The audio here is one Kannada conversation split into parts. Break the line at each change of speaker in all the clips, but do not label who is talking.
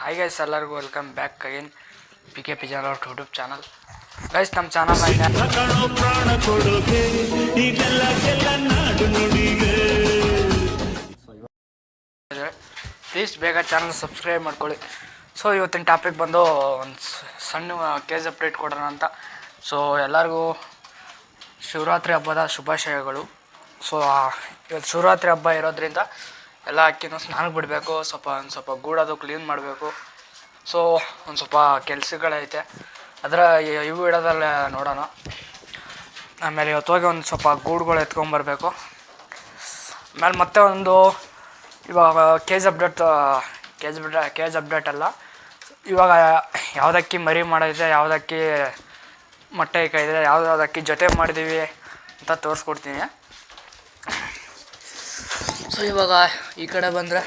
ಹಾಯ್ ಗೈಸ್ ಎಲ್ಲರಿಗೂ welcome back again P K P ಜನರ ಯೂಟ್ಯೂಬ್ ಚಾನಲ್ ಗೈಸ್ ನಮ್ಮ ಚಾನಲ್ ಪ್ಲೀಸ್ ಬೇಗ ಚಾನಲ್ ಸಬ್ಸ್ಕ್ರೈಬ್ ಮಾಡ್ಕೊಳ್ಳಿ. ಸೊ ಇವತ್ತಿನ ಟಾಪಿಕ್ ಬಂದು ಒಂದು ಸಣ್ಣ ಕೇಸ್ ಅಪ್ಡೇಟ್ ಕೊಡೋಣ ಅಂತ. ಸೊ ಎಲ್ಲರಿಗೂ ಶಿವರಾತ್ರಿ ಹಬ್ಬದ ಶುಭಾಶಯಗಳು. ಸೊ ಇವತ್ತು ಶಿವರಾತ್ರಿ ಹಬ್ಬ ಇರೋದ್ರಿಂದ ಎಲ್ಲ ಅಕ್ಕಿನೂ ಸ್ನಾನಕ್ಕೆ ಬಿಡಬೇಕು, ಸ್ವಲ್ಪ ಒಂದು ಸ್ವಲ್ಪ ಗೂಡೋದು ಕ್ಲೀನ್ ಮಾಡಬೇಕು. ಸೊ ಒಂದು ಸ್ವಲ್ಪ ಕೆಲಸಗಳೈತೆ. ಅದರ ಇವು ಇಡೋದಲ್ಲೇ ನೋಡೋಣ. ಆಮೇಲೆ ಇವತ್ತು ಹೋಗಿ ಒಂದು ಸ್ವಲ್ಪ ಗೂಡುಗಳು ಎತ್ಕೊಂಬರ್ಬೇಕು. ಆಮೇಲೆ ಮತ್ತೆ ಒಂದು ಇವಾಗ cage update cage update cage update ಅಲ್ಲ. ಇವಾಗ ಯಾವುದಕ್ಕಿ ಮರಿ ಮಾಡೈತೆ ಯಾವುದಕ್ಕಿ ಮೊಟ್ಟೆ ಇಕ್ಕಾಯಿದೆ ಯಾವುದಕ್ಕಿ ಜೊತೆ ಮಾಡಿದ್ದೀವಿ ಅಂತ ತೋರಿಸ್ಕೊಡ್ತೀನಿ. ಸೊ, ಇವಾಗ ಈ ಕಡೆ ಬಂದರೆ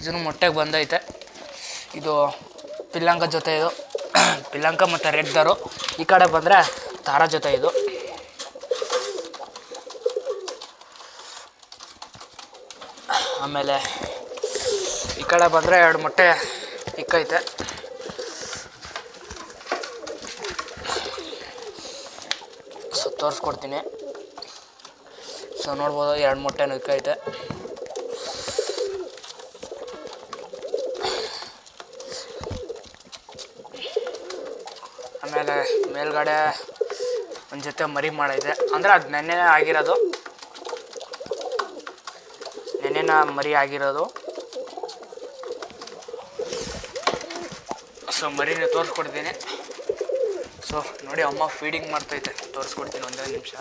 ಇದನ್ನು ಮೊಟ್ಟೆಗೆ ಬಂದೈತೆ. ಇದು ಪಿಲ್ಲಂಕ ಜೊತೆ ಇದು. ಪಿಲ್ಲಂಕ ಮತ್ತು ರೆಡ್ ದಾರು. ಈ ಕಡೆ ಬಂದರೆ ತಾರ ಜೊತೆ ಇದು. ಆಮೇಲೆ ಈ ಕಡೆ ಬಂದರೆ ಎರಡು ಮೊಟ್ಟೆ ಇಕ್ಕೈತೆ. ಸೊ, ತೋರಿಸ್ಕೊಡ್ತೀನಿ. ಸೊ, ನೋಡ್ಬೋದು ಎರಡು ಮೊಟ್ಟೆನೂ ಇಕ್ಕೈತೆ. ಆಮೇಲೆ ಮೇಲ್ಗಡೆ ಒಂದು ಜೊತೆ ಮರಿ ಮಾಡೈತೆ ಅಂದರೆ ಅದು ನೆನ್ನೆ ಆಗಿರೋದು. ನೆನ್ನೆನ ಮರಿ ಆಗಿರೋದು. ಸೊ ಮರಿನ ತೋರಿಸ್ಕೊಡ್ತೀನಿ. ಸೊ ನೋಡಿ ಅಮ್ಮ ಫೀಡಿಂಗ್ ಮಾಡ್ತೈತೆ. ತೋರಿಸ್ಕೊಡ್ತೀನಿ ಒಂದೇ ನಿಮಿಷ.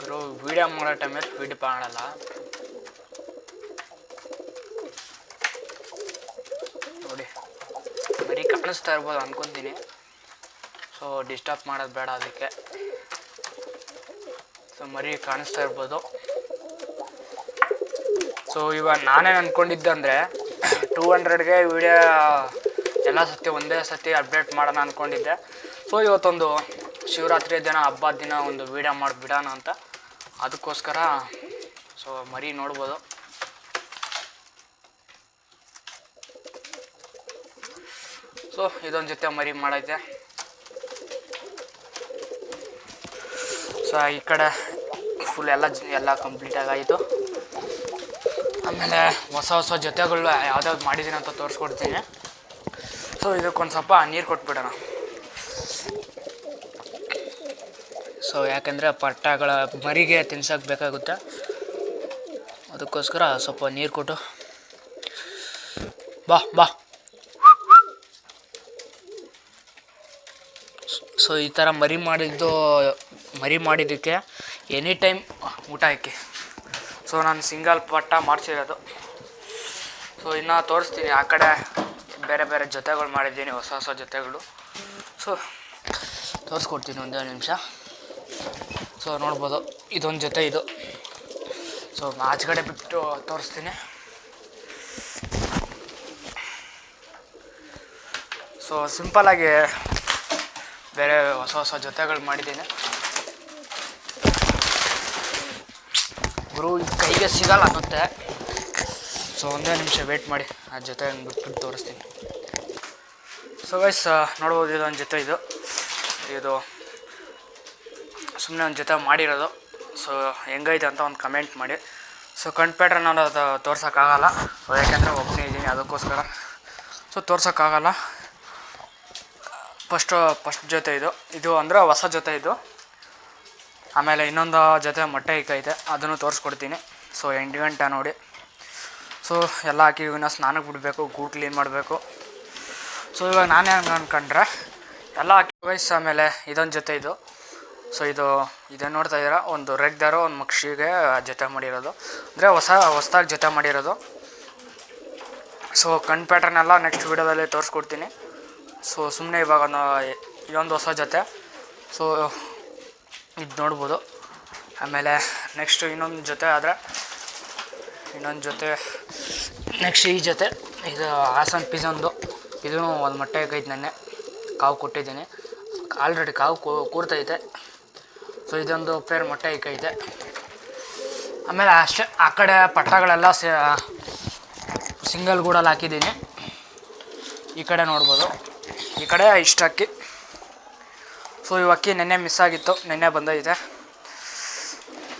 ಗುರು ವೀಡಿಯೋ ಮಾಡೋ ಟೈಮಲ್ಲಿ ಫೀಡ್ ಮಾಡಲ್ಲ ನೋಡಿ ಮರಿ ಕಾಣಿಸ್ತಾ ಇರ್ಬೋದು ಅನ್ಕೊತೀನಿ. ಸೊ ಡಿಸ್ಟರ್ಬ್ ಮಾಡೋದು ಬೇಡ ಅದಕ್ಕೆ. ಸೊ ಮರಿ ಕಾಣಿಸ್ತಾ ಇರ್ಬೋದು. ಸೊ ಇವಾಗ ನಾನೇನು ಅನ್ಕೊಂಡಿದ್ದೆ ಅಂದರೆ ಟೂ ಹಂಡ್ರೆಡ್ಗೆ ವಿಡಿಯೋ ಎಲ್ಲ ಸತಿ ಒಂದೇ ಸತಿ ಅಪ್ಡೇಟ್ ಮಾಡೋಣ ಅಂದ್ಕೊಂಡಿದ್ದೆ ಸೊ ಇವತ್ತೊಂದು ಶಿವರಾತ್ರಿ ದಿನ ಹಬ್ಬದ ದಿನ ಒಂದು ವೀಡಿಯೋ ಮಾಡಿಬಿಡೋಣ ಅಂತ. ಅದಕ್ಕೋಸ್ಕರ ಸೊ ಮರಿ ನೋಡ್ಬೋದು. ಸೊ ಇದೊಂದು ಜೊತೆ ಮರಿ ಮಾಡೈತೆ. ಸೊ ಈ ಕಡೆ ಫುಲ್ ಎಲ್ಲ ಎಲ್ಲ ಕಂಪ್ಲೀಟ್ ಆಗಾಯಿತು. ಆಮೇಲೆ ಹೊಸ ಹೊಸ ಜೊತೆಗಳು ಯಾವ್ದಾವ್ದು ಮಾಡಿದ್ದೀನಿ ಅಂತ ತೋರಿಸ್ಕೊಡ್ತೀನಿ. ಸೊ ಇದಕ್ಕೊಂದು ಸ್ವಲ್ಪ ನೀರು ಕೊಟ್ಬಿಡೋಣ. ಸೊ ಯಾಕೆಂದರೆ ಪಟ್ಟಗಳ ಮರಿಗೆ ತಿನ್ಸಕ್ಕೆ ಬೇಕಾಗುತ್ತೆ. ಅದಕ್ಕೋಸ್ಕರ ಸ್ವಲ್ಪ ನೀರು ಕೊಟ್ಟು ಬಾ ಬಾ. ಸೊ, ಈ ಥರ ಮರಿ ಮಾಡಿದ್ದು, ಮರಿ ಮಾಡಿದ್ದಕ್ಕೆ ಎನಿ ಟೈಮ್ ಊಟ ಹಾಕಿ. ಸೊ, ನಾನು ಸಿಂಗಲ್ ಪಟ್ಟ ಮಾಡಿಸಿರೋದು. ಸೊ, ಇನ್ನು ತೋರಿಸ್ತೀನಿ, ಆ ಕಡೆ ಬೇರೆ ಬೇರೆ ಜೊತೆಗಳು ಮಾಡಿದ್ದೀನಿ, ಹೊಸ ಹೊಸ ಜೊತೆಗಳು. ಸೊ, ತೋರಿಸ್ಕೊಡ್ತೀನಿ ಒಂದೇ ನಿಮಿಷ. ಸೊ, ನೋಡ್ಬೋದು, ಇದೊಂದು ಜೊತೆ ಇದು. ಸೊ, ಆಚೆಗಡೆ ಬಿಟ್ಟು ತೋರಿಸ್ತೀನಿ. ಸೊ ಸಿಂಪಲಾಗಿ ಬೇರೆ ಹೊಸ ಹೊಸ ಜೊತೆಗಳು ಮಾಡಿದ್ದೀನಿ. ಗುರು ಕೈಗೆ ಸಿಗಲ್ಲ ಅನ್ನತ್ತೆ. ಸೊ ಒಂದೇ ನಿಮಿಷ ವೆಯ್ಟ್ ಮಾಡಿ. ಆ ಜೊತೆ ಬಿಟ್ಬಿಟ್ಟು ತೋರಿಸ್ತೀನಿ. ಸೊ ವೈಸ್ ನೋಡ್ಬೋದು ಇದೊಂದು ಜೊತೆ ಇದು. ಇದು ಸುಮ್ಮನೆ ಒಂದು ಜೊತೆ ಮಾಡಿರೋದು. ಸೊ ಹೆಂಗೈತೆ ಅಂತ ಒಂದು ಕಮೆಂಟ್ ಮಾಡಿ. ಸೊ ಪ್ಯಾಟ್ರನ್ ನಾನು ಅದು ತೋರ್ಸೋಕ್ಕಾಗಲ್ಲ. ಸೊ ಯಾಕೆಂದರೆ ಒಬ್ಬನೇ ಇದ್ದೀನಿ, ಅದಕ್ಕೋಸ್ಕರ. ಸೊ ತೋರ್ಸೋಕ್ಕಾಗಲ್ಲ. ಫಸ್ಟು, ಫಸ್ಟ್ ಜೊತೆ ಇದು. ಇದು ಅಂದರೆ ಹೊಸ ಜೊತೆ ಇದು. ಆಮೇಲೆ ಇನ್ನೊಂದು ಜೊತೆ ಮೊಟ್ಟೆ ಇಕ್ಕೈತೆ ಅದನ್ನು ತೋರಿಸ್ಕೊಡ್ತೀನಿ. ಸೊ ಎಂಟು ಗಂಟೆ ನೋಡಿ. ಸೊ ಎಲ್ಲ ಹಾಕಿ ಇವನ್ನ ಸ್ನಾನಕ್ಕೆ ಬಿಡಬೇಕು, ಗೂಡು ಕ್ಲೀನ್ ಮಾಡಬೇಕು. ಸೊ ಇವಾಗ ನಾನೇ ಅಂದ್ಕೊಂಡ್ರೆ ಎಲ್ಲ ಹಾಕಿ ವಯಸ್ಸು ಆಮೇಲೆ ಇದೊಂದು ಜೊತೆ ಇದು. ಸೊ ಇದು ಇದೇನು ನೋಡ್ತಾ ಇದ್ದೀರಾ? ಒಂದು ರೆಡ್ ದಾರು, ಒಂದು ಮಕ್ಷಿಗೆ ಜೊತೆ ಮಾಡಿರೋದು. ಅಂದರೆ ಹೊಸ, ಹೊಸ್ದಾಗಿ ಜೊತೆ ಮಾಡಿರೋದು. ಸೊ ಕಣ್ ಪ್ಯಾಟರ್ನ್ ಎಲ್ಲ ನೆಕ್ಸ್ಟ್ ವೀಡಿಯೋದಲ್ಲಿ ತೋರಿಸ್ಕೊಡ್ತೀನಿ. ಸೊ ಸುಮ್ಮನೆ ಇವಾಗ ಇದೊಂದು ಹೊಸ ಜೊತೆ. ಸೊ ಇದು ನೋಡ್ಬೋದು. ಆಮೇಲೆ ನೆಕ್ಸ್ಟ್ ಇನ್ನೊಂದು ಜೊತೆ ಆದರೆ, ಇನ್ನೊಂದು ಜೊತೆ ನೆಕ್ಸ್ಟ್ ಈ ಜೊತೆ, ಇದು ಹಾಸನ್ ಪಿಜೊಂದು. ಇದೂ ಒಂದು ಮೊಟ್ಟೆ ಕೈದು ನೆನ್ನೆ. ಕಾವು ಕೊಟ್ಟಿದ್ದೀನಿ. ಆಲ್ರೆಡಿ ಕಾವು ಕೂರ್ತೈತೆ. ಸೊ ಇದೊಂದು ಪೇರ್ ಮೊಟ್ಟೆ ಇಕ್ಕೈತೆ ಆಮೇಲೆ ಅಷ್ಟೇ, ಆ ಕಡೆ ಪಟ್ಟಗಳೆಲ್ಲ ಸಿಂಗಲ್ ಗೂಡಲ್ಲಿ ಹಾಕಿದ್ದೀನಿ. ಈ ಕಡೆ ನೋಡ್ಬೋದು. ಈ ಕಡೆ ಇಷ್ಟು ಅಕ್ಕಿ. ಸೊ ಇವು ಅಕ್ಕಿ ನೆನ್ನೆ ಮಿಸ್ ಆಗಿತ್ತು. ನೆನ್ನೆ ಬಂದೈತೆ.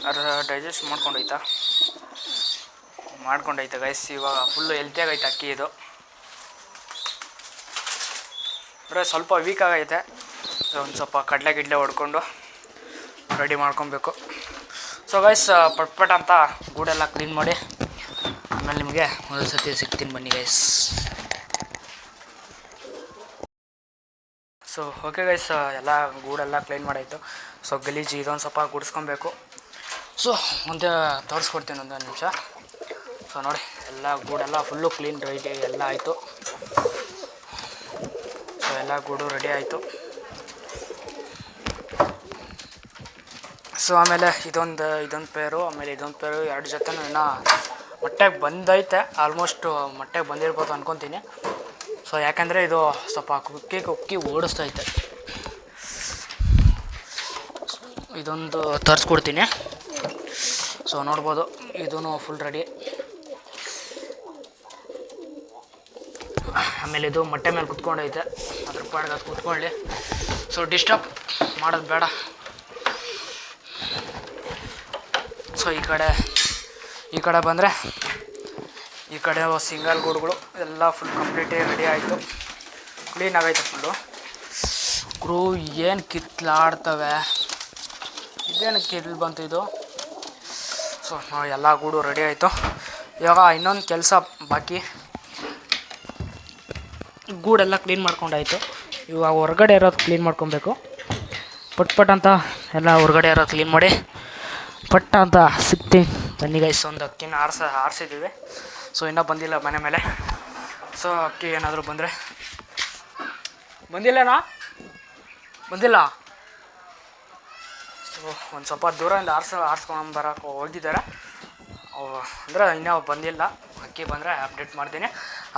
ಅದು ಡೈಜೆಸ್ಟ್ ಮಾಡ್ಕೊಂಡೈತಾ. ಮಾಡ್ಕೊಂಡೈತೆ ಗೈಸ್ ಇವಾಗ ಫುಲ್ಲು ಹೆಲ್ತಿಯಾಗೈತೆ ಅಕ್ಕಿ ಇದು. ಅಂದರೆ ಸ್ವಲ್ಪ ವೀಕ್ ಆಗೈತೆ. ಒಂದು ಸ್ವಲ್ಪ ಕಡಲೆ ಗಿಡ್ಲೆ ಹೊಡ್ಕೊಂಡು ರೆಡಿ ಮಾಡ್ಕೊಬೇಕು. ಸೊ ಗೈಸ್ ಪಟ್ ಅಂತ ಗೂಡೆಲ್ಲ ಕ್ಲೀನ್ ಮಾಡಿ ಆಮೇಲೆ ನಿಮಗೆ ಒಂದು ಸರ್ತಿ ಸಿಗ್ತೀನಿ ಬನ್ನಿ ಗೈಸ್ ಸೊ ಓಕೆ ಗೈಸ್ ಎಲ್ಲ ಗೂಡೆಲ್ಲ ಕ್ಲೀನ್ ಮಾಡಾಯಿತು. ಸೊ ಗಲೀಜು ಇದೊಂದು ಸ್ವಲ್ಪ ಗುಡಿಸ್ಕೊಬೇಕು. ಸೊ ಮುಂದೆ ತೋರಿಸ್ಕೊಡ್ತೀನಿ ಒಂದು ನಿಮಿಷ. ಸೊ ನೋಡಿ, ಎಲ್ಲ ಗೂಡೆಲ್ಲ ಫುಲ್ಲು ಕ್ಲೀನ್ ರೆಡಿ ಎಲ್ಲ ಆಯಿತು. ಸೊ ಎಲ್ಲ ಗೂಡು ರೆಡಿ ಆಯಿತು. ಸೊ ಆಮೇಲೆ ಇದೊಂದು ಇದೊಂದು ಪೇರು ಆಮೇಲೆ ಇದೊಂದು ಪೇರು ಎರಡು ಜೊತೆನೂ ಇನ್ನೂ ಮೊಟ್ಟೆಗೆ ಬಂದೈತೆ. ಆಲ್ಮೋಸ್ಟು ಮೊಟ್ಟೆಗೆ ಬಂದಿರ್ಬೋದು ಅನ್ಕೊತೀನಿ. ಸೊ ಯಾಕಂದರೆ ಇದು ಸ್ವಲ್ಪ ಕುಕ್ಕಿ ಕುಕ್ಕಿ ಓಡಿಸ್ತೈತೆ ಇದೊಂದು ತರಿಸ್ಕೊಡ್ತೀನಿ. ಸೊ ನೋಡ್ಬೋದು. ಇದೂ ಫುಲ್ ರೆಡಿ ಆಮೇಲೆ ಇದು ಮೊಟ್ಟೆ ಮೇಲೆ ಕುತ್ಕೊಂಡೈತೆ ಅದ್ರ ಪಾಡ್ಗೆ ಅದು ಕುತ್ಕೊಳ್ಳಿ. ಸೊ ಡಿಸ್ಟರ್ಬ್ ಮಾಡೋದು ಬೇಡ. ಸೊ ಈ ಕಡೆ ಈ ಕಡೆ ಬಂದರೆ ಈ ಕಡೆ ಸಿಂಗಲ್ ಗೂಡುಗಳು ಎಲ್ಲ ಫುಲ್ ಕಂಪ್ಲೀಟ್ ರೆಡಿ ಆಯಿತು. ಕ್ಲೀನ್ ಆಗೈತೆ ಫುಲ್ಲು ಗ್ರೂ ಏನು ಕಿತ್ಲಾಡ್ತವೆ? ಇದೇನು ಕಿತ್ಲು ಬಂತು ಇದು? ಸೊ ಎಲ್ಲ ಗೂಡು ರೆಡಿ ಆಯಿತು. ಇವಾಗ ಇನ್ನೊಂದು ಕೆಲಸ ಬಾಕಿ. ಗೂಡೆಲ್ಲ ಕ್ಲೀನ್ ಮಾಡ್ಕೊಂಡಾಯಿತು. ಇವಾಗ ಹೊರಗಡೆ ಇರೋದು ಕ್ಲೀನ್ ಮಾಡ್ಕೊಬೇಕು. ಪಟ್ ಪಟ್ ಅಂತ ಎಲ್ಲ ಹೊರಗಡೆ ಇರೋದು ಕ್ಲೀನ್ ಮಾಡಿ. ಪಟ್ಟ ಅಂತ ಸಿಗ್ತೀನಿ. ಬನ್ನಿ ಗೈಸ್ ಒಂದು ಅಕ್ಕಿನ ಆರಿಸ ಆರಿಸಿದ್ದೀವಿ ಸೊ ಇನ್ನೂ ಬಂದಿಲ್ಲ ಮನೆ ಮೇಲೆ. ಸೊ ಅಕ್ಕಿ ಏನಾದರೂ ಬಂದರೆ. ಬಂದಿಲ್ಲನಾ? ಬಂದಿಲ್ಲ? ಸೊ ಒಂದು ಸ್ವಲ್ಪ ದೂರದಿಂದ ಆರ್ಸ, ಆರಿಸ್ಕೊಂಡು ಬರೋಕೆ ಹೋಗಿದ್ದಾರೆ ಅಂದರೆ ಇನ್ನೂ ಬಂದಿಲ್ಲ. ಅಕ್ಕಿ ಬಂದರೆ ಅಪ್ಡೇಟ್ ಮಾಡ್ತೀನಿ.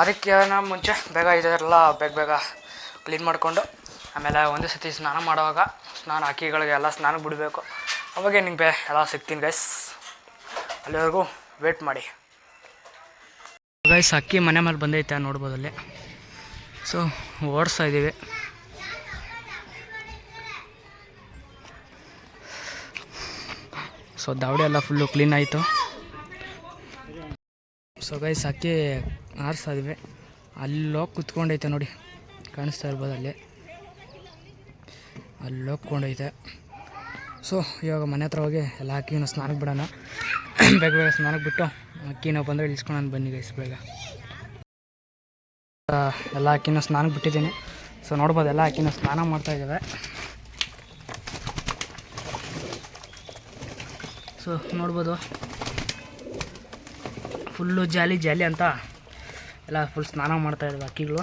ಅದಕ್ಕೆ ನಾನು ಮುಂಚೆ ಬೇಗ ಇದೆಲ್ಲ ಬೇಗ ಬೇಗ ಕ್ಲೀನ್ ಮಾಡಿಕೊಂಡು, ಆಮೇಲೆ ಒಂದೇ ಸತಿ ಸ್ನಾನ ಮಾಡುವಾಗ ಸ್ನಾನ ಅಕ್ಕಿಗಳಿಗೆ ಎಲ್ಲ ಸ್ನಾನ ಬಿಡಬೇಕು. ಅವಾಗೆ ನಿಮಗೆ ಎಲ್ಲ ಸಿಗ್ತೀನಿ ಗೈಸ್ ಅಲ್ಲಿವರೆಗೂ ವೇಟ್ ಮಾಡಿ. ಗೈಸ್ ಅಕ್ಕಿ ಮನೆ ಮೇಲೆ ಬಂದೈತೆ ನೋಡ್ಬೋದು ಅಲ್ಲಿ. ಸೊ ಓಡಿಸ್ತಾ ಇದ್ದೀವಿ. ಸೊ ದಾವಡಿ ಎಲ್ಲ ಫುಲ್ಲು ಕ್ಲೀನ್ ಆಯಿತು. ಸೊ ಗೈಸ್ ಅಕ್ಕಿ ಆರಿಸ್ತಾ ಇದ್ದೀವಿ. ಅಲ್ಲೋಗಿ ಕುತ್ಕೊಂಡೈತೆ ನೋಡಿ. ಕಾಣಿಸ್ತಾ ಇರ್ಬೋದು ಅಲ್ಲಿ. ಅಲ್ಲೋಗಿ ಕೊಂಡೈತೆ ಸೊ ಇವಾಗ ಮನೆ ಹತ್ರ ಹೋಗಿ ಎಲ್ಲ ಅಕ್ಕಿನ ಸ್ನಾನಕ್ಕೆ ಬಿಡೋಣ. ಬೇಗ ಬೇಗ ಸ್ನಾನಕ್ಕೆ ಬಿಟ್ಟು ಅಕ್ಕಿನ ಬಂದರೆ ಇಳಿಸ್ಕೊಳ್ಳೋಣ ಬನ್ನಿ ಗೈಸ್ ಬೇಗ. ಎಲ್ಲ ಅಕ್ಕಿನ ಸ್ನಾನಕ್ಕೆ ಬಿಟ್ಟಿದ್ದೀನಿ. ಸೊ ನೋಡ್ಬೋದು ಎಲ್ಲ ಅಕ್ಕಿನ ಸ್ನಾನ ಮಾಡ್ತಾ ಇದ್ದಾವೆ. ಸೊ ನೋಡ್ಬೋದು. ಫುಲ್ಲು ಜಾಲಿ ಜಾಲಿ ಅಂತ ಎಲ್ಲ ಫುಲ್ ಸ್ನಾನ ಮಾಡ್ತಾ ಇದ್ದಾವೆ ಅಕ್ಕಿಗಳು.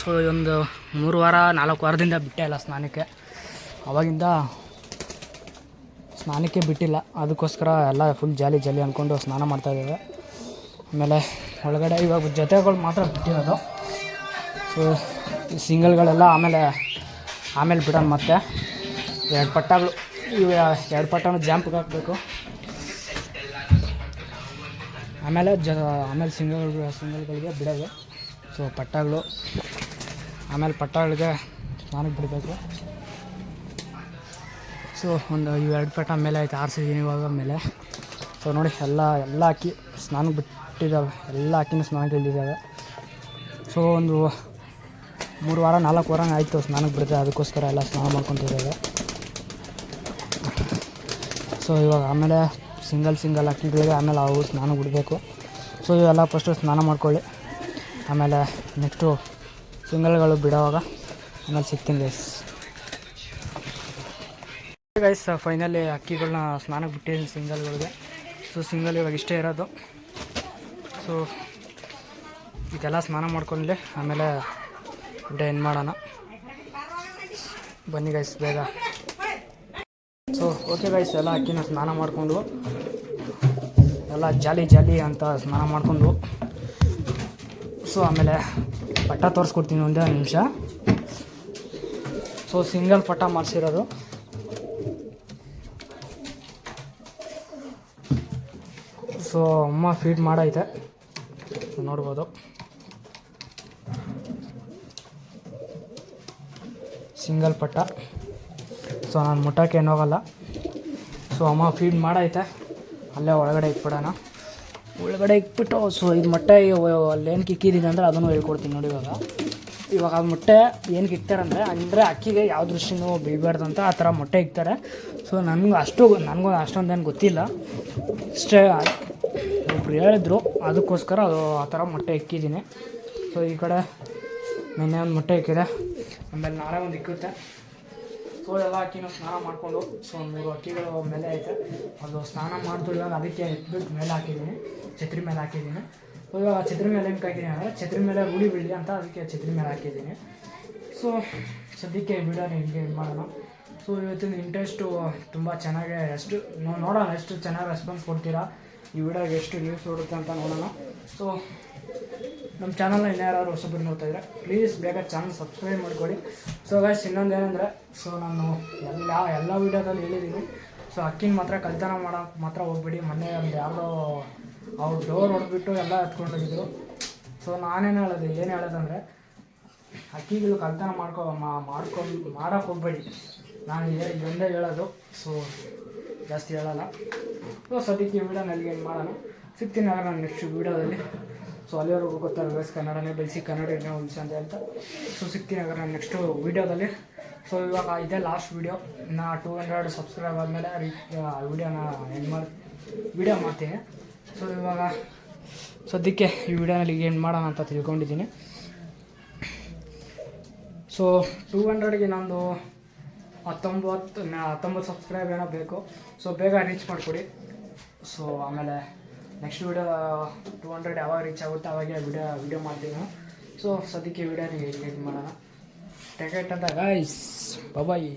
ಸೊ ಒಂದು ಮೂರು ವಾರ, ನಾಲ್ಕು ವಾರದಿಂದ ಬಿಟ್ಟೆ ಎಲ್ಲ ಸ್ನಾನಕ್ಕೆ. ಅವಾಗಿಂದ ಸ್ನಾನಕ್ಕೆ ಬಿಟ್ಟಿಲ್ಲ. ಅದಕ್ಕೋಸ್ಕರ ಎಲ್ಲ ಫುಲ್ ಜಾಲಿ ಜಾಲಿ ಅಂದ್ಕೊಂಡು ಸ್ನಾನ ಮಾಡ್ತಾ ಇದ್ದಾವೆ. ಆಮೇಲೆ ಒಳಗಡೆ ಇವಾಗ ಜೊತೆಗಳು ಮಾತ್ರ ಬಿಟ್ಟಿರೋದು. ಸೊ ಸಿಂಗಲ್ಗಳೆಲ್ಲ ಆಮೇಲೆ ಆಮೇಲೆ ಬಿಡೋಣ ಮತ್ತೆ. ಎರಡು ಪಟ್ಟಗಳು, ಇವು ಎರಡು ಪಟ್ಟನು ಜಾಂಪ್ಗೆ ಹಾಕಬೇಕು. ಆಮೇಲೆ ಜ, ಆಮೇಲೆ ಸಿಂಗಲ್ ಸಿಂಗಲ್ಗಳಿಗೆ ಬಿಡೋದು. ಸೊ ಪಟ್ಟಗಳು, ಆಮೇಲೆ ಪಟ್ಟಗಳಿಗೆ ಸ್ನಾನಕ್ಕೆ ಬಿಡಬೇಕು. ಸೊ ಒಂದು ಇವೆರಡು ಪೇಟ ಮೇಲೆ ಆಯ್ತು ಆರಿಸಿದ್ದೀನಿ ಇವಾಗ ಮೇಲೆ. ಸೊ ನೋಡಿ, ಎಲ್ಲ ಎಲ್ಲ ಅಕ್ಕಿ ಸ್ನಾನಕ್ಕೆ ಬಿಟ್ಟಿದ್ದಾವೆ. ಎಲ್ಲ ಅಕ್ಕಿನೂ ಸ್ನಾನಕ್ಕೆ ಇಳಿದಿದ್ದಾವೆ ಸೊ ಒಂದು ಮೂರು ವಾರ, ನಾಲ್ಕು ವಾರ ಆಯಿತು ಸ್ನಾನಕ್ಕೆ ಬಿಡುತ್ತೆ ಅದಕ್ಕೋಸ್ಕರ ಎಲ್ಲ ಸ್ನಾನ ಮಾಡ್ಕೊತಿದ್ದಾವೆ ಸೊ ಇವಾಗ ಆಮೇಲೆ ಸಿಂಗಲ್ ಸಿಂಗಲ್ ಅಕ್ಕಿಗಳಿಗೆ ಆಮೇಲೆ ಅವು ಸ್ನಾನ ಬಿಡಬೇಕು. ಸೊ ಇವೆಲ್ಲ ಫಸ್ಟು ಸ್ನಾನ ಮಾಡ್ಕೊಳ್ಳಿ. ಆಮೇಲೆ ನೆಕ್ಸ್ಟು ಸಿಂಗಲ್ಗಳು ಬಿಡೋವಾಗ ಆಮೇಲೆ ಸಿಗ್ತೀನಿ ಗೈಸ್ ಗೈಸ್ ಫೈನಲಿ ಅಕ್ಕಿಗಳನ್ನ ಸ್ನಾನಕ್ಕೆ ಬಿಟ್ಟಿದ್ದೀನಿ ಸಿಂಗಲ್ಗಳಿಗೆ. ಸೊ ಸಿಂಗಲ್ ಇವಾಗ ಇಷ್ಟೇ ಇರೋದು. ಸೊ ಇದೆಲ್ಲ ಸ್ನಾನ ಮಾಡ್ಕೊಂಡ್ಲಿ. ಆಮೇಲೆ ಡೈನ್ ಮಾಡೋಣ. ಬನ್ನಿ ಗೈಸ್ ಬೇಗ. ಸೊ ಓಕೆ ಗೈಸ್ ಎಲ್ಲ ಅಕ್ಕಿನ ಸ್ನಾನ ಮಾಡಿಕೊಂಡು, ಎಲ್ಲ ಜಾಲಿ ಜಾಲಿ ಅಂತ ಸ್ನಾನ ಮಾಡಿಕೊಂಡು ಸೊ ಆಮೇಲೆ ಪಟ್ಟ ತೋರಿಸ್ಕೊಡ್ತೀನಿ ಒಂದು ನಿಮಿಷ. ಸೊ ಸಿಂಗಲ್ ಪಟ್ಟ ಮಾಡಿಸಿರೋದು. ಸೊ ಅಮ್ಮ ಫೀಡ್ ಮಾಡೈತೆ. ನೋಡ್ಬೋದು. ಸಿಂಗಲ್ ಪಟ್ಟ. ಸೊ ನಾನು ಮುಟ್ಟಕ್ಕೆ ಹೋಗಲ್ಲ. ಸೊ ಅಮ್ಮ ಫೀಡ್ ಮಾಡೈತೆ. ಅಲ್ಲೇ ಒಳಗಡೆ ಇಟ್ಬಿಡೋಣ. ಒಳಗಡೆ ಇಟ್ಬಿಟ್ಟು, ಸೊ ಇದು ಮೊಟ್ಟೆ ಅಲ್ಲೇನು ಇಕ್ಕಿದ್ದೀನಿ ಅಂದರೆ ಅದನ್ನು ಹೇಳ್ಕೊಡ್ತೀನಿ ನೋಡಿ ಇವಾಗ. ಇವಾಗ ಆ ಮೊಟ್ಟೆ ಏನಕ್ಕೆ ಇಕ್ತಾರೆ ಅಂದರೆ ಅಂದರೆ ಅಕ್ಕಿಗೆ ಯಾವ ದೃಷ್ಟಿನೂ ಅಂತ ಆ ಥರ ಮೊಟ್ಟೆ ಇಕ್ತಾರೆ. ಸೊ ನನಗೆ ಅಷ್ಟು, ನನಗೂ ಅಷ್ಟೊಂದೇನು ಗೊತ್ತಿಲ್ಲ. ಅಷ್ಟೇ ಒಬ್ರು ಹೇಳಿದ್ರು, ಅದಕ್ಕೋಸ್ಕರ ಅದು ಆ ಥರ ಮೊಟ್ಟೆ ಇಕ್ಕಿದ್ದೀನಿ. ಸೊ ಈ ಕಡೆ ನಿನ್ನೆ ಒಂದು ಮೊಟ್ಟೆ ಇಕ್ಕಿದೆ. ಆಮೇಲೆ ನಾಳೆ ಒಂದು ಇಕ್ಕುತ್ತೆ. ಸೊ ಎಲ್ಲ ಅಕ್ಕಿನ ಸ್ನಾನ ಮಾಡಿಕೊಂಡು ಸೊ ಮೂರು ಅಕ್ಕಿಗಳು ಮೇಲೆ ಐತೆ. ಅದು ಸ್ನಾನ ಮಾಡ್ತು ಅದಕ್ಕೆ ಇಟ್ಬಿಟ್ಟು ಮೇಲೆ ಹಾಕಿದ್ದೀನಿ. ಛತ್ರಿ ಮೇಲೆ ಹಾಕಿದ್ದೀನಿ. ಸೊ ಇವಾಗ ಛತ್ರಿ ಮೇಲೆ ಏನಕ್ಕೆ ಹಾಕಿದ್ದೀನಿ ಅಂದರೆ, ಛತ್ರಿ ಮೇಲೆ ರೂಢಿ ಬೀಳಲಿ ಅಂತ ಅದಕ್ಕೆ ಛತ್ರಿ ಮೇಲೆ ಹಾಕಿದ್ದೀನಿ. ಸೊ ಸದ್ಯಕ್ಕೆ ವಿಡಿಯೋ ಹಿಂಗೆ ಇದು ಮಾಡೋಣ. ಸೊ ಇವತ್ತಿನ ಇಂಟ್ರೆಸ್ಟು ತುಂಬ ಚೆನ್ನಾಗೆ ಎಷ್ಟು ನೋಡೋಣ ಎಷ್ಟು ಚೆನ್ನಾಗಿ ರೆಸ್ಪಾನ್ಸ್ ಕೊಡ್ತೀರಾ. ಈ ವಿಡಿಯೋಗೆ ಎಷ್ಟು ನ್ಯೂಸ್ ಓಡುತ್ತೆ ಅಂತ ನೋಡೋಣ. ಸೊ ನಮ್ಮ ಚಾನಲ್ನ ಇನ್ಯಾರು ಹೊಸಬ್ರು ನೋಡ್ತಾ ಇದ್ರೆ ಪ್ಲೀಸ್ ಬೇಗ ಚಾನಲ್ ಸಬ್ಸ್ಕ್ರೈಬ್ ಮಾಡ್ಕೊಳ್ಳಿ. ಸೊ ಗಾಯ್ಸ್ ಇನ್ನೊಂದು ಏನಂದರೆ ಸೊ ನಾನು ಎಲ್ಲ ಎಲ್ಲ ವೀಡಿಯೋದಲ್ಲಿ ಹೇಳಿದ್ದೀನಿ ಸೊ ಅಕ್ಕಿನ ಮಾತ್ರ ಕಲ್ತನ ಮಾಡೋಕ್ಕೆ ಮಾತ್ರ ಹೋಗ್ಬಿಡಿ. ಮೊನ್ನೆ ಒಂದು ಯಾರೋ ಅವ್ರ ಡೋರ್ ಹೊಡೆದ್ಬಿಟ್ಟು ಎಲ್ಲ ಎತ್ಕೊಂಡೋಗಿದ್ರು ಸೊ ನಾನೇನು ಹೇಳೋದು, ಏನು ಹೇಳೋದಂದರೆ ಅಕ್ಕಿಗಳು ಕಲ್ತನ ಮಾಡ್ಕೊ ಮಾಡ್ಕೊಂಡು ಮಾಡೋಕ್ಕೆ ಹೋಗ್ಬೇಡಿ. ನಾನು ಇದೊಂದೇ ಹೇಳೋದು. ಸೊ ಜಾಸ್ತಿ ಹೇಳಲ್ಲ. ಸೊ ಸದ್ಯಕ್ಕೆ ಈ ವಿಡಿಯೋನ ಅಲ್ಲಿಗೆ ಏನು ಮಾಡೋಣ? ಸಿಗ್ತೀನಿ ಆಗ ನಾನು ನೆಕ್ಸ್ಟ್ ವೀಡಿಯೋದಲ್ಲಿ ಸೊ ಅಲ್ಲಿವರೆಗೂ ಗೊತ್ತಾಗ ಬೇಸ್ ಕನ್ನಡನೇ ಬೆಳೆಸಿ, ಕನ್ನಡನೇ ಉಳಿಸಿ ಅಂತ ಹೇಳ್ತಾ. ಸೊ ಸಿಗ್ತೀನಿ ಆಗ ನಾನು ನೆಕ್ಸ್ಟು ವೀಡಿಯೋದಲ್ಲಿ ಸೊ ಇವಾಗ ಇದೇ ಲಾಸ್ಟ್ ವೀಡಿಯೋ ನಾ ಟೂ ಹಂಡ್ರೆಡ್ ಸಬ್ಸ್ಕ್ರೈಬ್ ಆದಮೇಲೆ ರೀ ವೀಡಿಯೋನ ಎಂಡ್ ಮಾಡಿ ವೀಡಿಯೋ ಮಾಡ್ತೀನಿ. ಸೊ ಇವಾಗ ಸದ್ಯಕ್ಕೆ ಈ ವಿಡಿಯೋನಲ್ಲಿ ಏನು ಮಾಡೋಣ ಅಂತ ತಿಳ್ಕೊಂಡಿದ್ದೀನಿ. ಸೊ ಟೂ ಹಂಡ್ರೆಡ್ಗೆ ನಂದು ಹತ್ತೊಂಬತ್ತು ಹತ್ತೊಂಬತ್ತು ಸಬ್ಸ್ಕ್ರೈಬ್ ಏನೋ ಬೇಕು. ಸೊ ಬೇಗ ರೀಚ್ ಮಾಡಿಕೊಡಿ. ಸೊ ಆಮೇಲೆ ನೆಕ್ಸ್ಟ್ ವೀಡಿಯೋ ಟೂ ಹಂಡ್ರೆಡ್ ಯಾವಾಗ ರೀಚ್ ಆಗುತ್ತೆ ಅವಾಗೆ ವಿಡಿಯೋ ವಿಡಿಯೋ ಮಾಡ್ತೀನಿ. ಸೊ ಸದ್ಯಕ್ಕೆ ವಿಡಿಯೋನ ಇದು ಮಾಡೋಣ. ಟೆಕೆಟ್ ಅಂತ ಗಾಯ್ಸ್ ಬಾಯ್